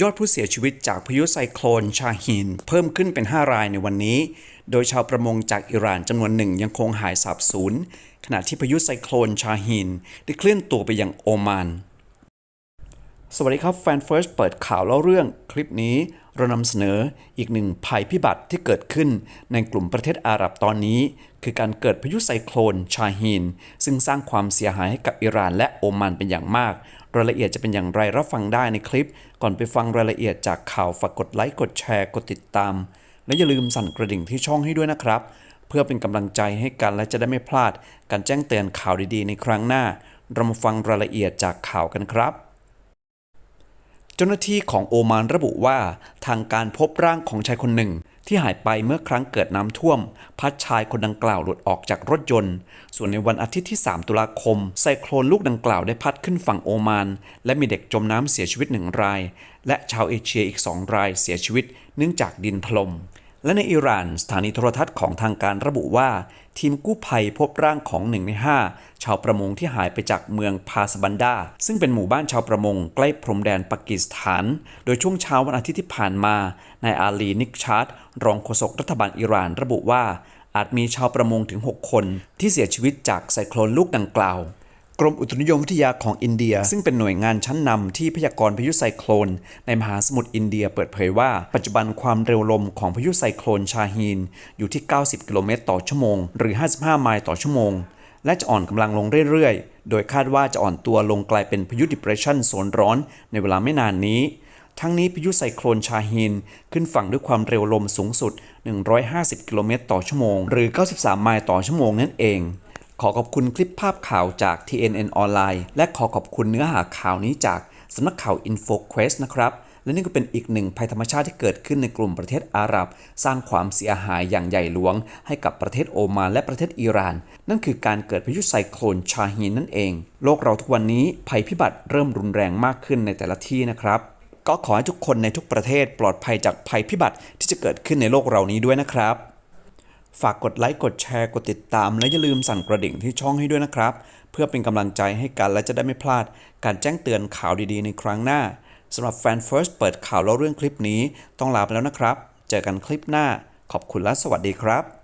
ยอดผู้เสียชีวิตจากพายุไซโคลนชาฮิน เพิ่มขึ้นเป็น 5 รายในวันนี้ โดยชาวประมงจากอิหร่านจำนวนหนึ่งยังคงหายสาบสูญขณะที่พายุไซโคลนชาฮิน ได้เคลื่อนตัวไปยังโอมาน สวัสดีครับแฟนเฟิร์สเปิดข่าวเล่าเรื่องคลิปนี้ เรานำเสนออีกหนึ่งภัยพิบัติที่เกิดขึ้นในกลุ่มประเทศอาหรับตอนนี้ คือการเกิดพายุไซโคลนชาฮีน ซึ่งสร้างความเสียหายให้กับอิหร่านและโอมานเป็นอย่างมาก รายละเอียดจะเป็นอย่างไรรับฟังได้ในคลิป ก่อนไปฟังรายละเอียดจากข่าวฝากกดไลค์กดแชร์กดติดตาม และอย่าลืมสั่นกระดิ่งที่ช่องให้ด้วยนะครับ เพื่อเป็นกำลังใจให้กันและจะได้ไม่พลาด การแจ้งเตือนข่าวดีๆ ในครั้งหน้า เรามาฟังรายละเอียดจากข่าวกันครับ เจ้าหน้าที่ของโอมานระบุว่า ทางการพบร่างของชายคนหนึ่ง ที่หายไปเมื่อครั้งเกิดน้ำท่วม พัดชายคนดังกล่าวหลุดออกจากรถยนต์ ส่วนในวันอาทิตย์ที่ 3 ตุลาคม ไซโคลนลูกดังกล่าวได้พัดขึ้นฝั่งโอมาน และมีเด็กจมน้ำเสียชีวิตหนึ่งราย และชาวเอเชียอีกสองรายเสียชีวิตเนื่องจากดินถล่ม และในอิหร่านสถานีโทรทัศน์ของทางการระบุว่า ทีมกู้ภัยพบร่างของหนึ่งใน5ชาวประมงที่หายไปจากเมืองพาสบันดา ซึ่งเป็นหมู่บ้านชาวประมงใกล้พรมแดนปากีสถาน โดยช่วงเช้าวันอาทิตย์ที่ผ่านมานายอาลีนิกชาร์ดรองโฆษกรัฐบาลอิหร่านระบุว่าอาจมีชาวประมงถึง 6 คนที่เสียชีวิตจากไซโคลนลูกดังกล่าว กรมอุตุนิยมวิทยาของอินเดีย ซึ่งเป็นหน่วยงานชั้นนำที่พยากรณ์พายุไซโคลน ในมหาสมุทรอินเดียเปิดเผยว่า ปัจจุบันความเร็วลมของพายุไซโคลนชาฮีน อยู่ที่ 90 กิโลเมตรต่อชั่วโมง หรือ 55 ไมล์ต่อชั่วโมง และจะอ่อนกำลังลงเรื่อยๆ โดยคาดว่าจะอ่อนตัวลงกลายเป็นพายุ depression โซนร้อนในเวลาไม่นานนี้ทั้งนี้พายุไซโคลนชาฮีนขึ้นฝั่งด้วยความเร็วลมสูงสุด 150 กิโลเมตรต่อชั่วโมง หรือ 93 ไมล์ต่อชั่วโมงนั่นเอง ขอขอบคุณคลิปภาพข่าวจาก TNN ออนไลน์และขอขอบคุณเนื้อหาข่าวนี้จากสำนักข่าว InfoQuest นะครับ และนี่ก็เป็นอีกหนึ่งภัยธรรมชาติที่เกิดขึ้นในกลุ่มประเทศอาหรับ สร้างความเสียหายอย่างใหญ่หลวง ให้กับประเทศโอมานและประเทศอิหร่าน นั่นคือการเกิดพายุไซโคลนชาฮีนนั่นเอง โลกเราทุกวันนี้ภัยพิบัติเริ่มรุนแรงมากขึ้นในแต่ละที่นะครับ ก็ขอให้ทุกคนในทุกประเทศปลอดภัยจากภัยพิบัติที่จะเกิดขึ้นในโลกเรานี้ด้วยนะครับ ฝากกดไลค์ กดแชร์ กดติดตาม และอย่าลืมสั่นกระดิ่งที่ช่องให้ด้วยนะครับ เพื่อเป็นกำลังใจให้กันและจะได้ไม่พลาด การแจ้งเตือนข่าวดีๆ ในครั้งหน้าสำหรับแฟน First เปิดข่าวเล่าเรื่องคลิปนี้ ต้องลาไปแล้วนะครับ เจอกันคลิปหน้า ขอบคุณและสวัสดีครับ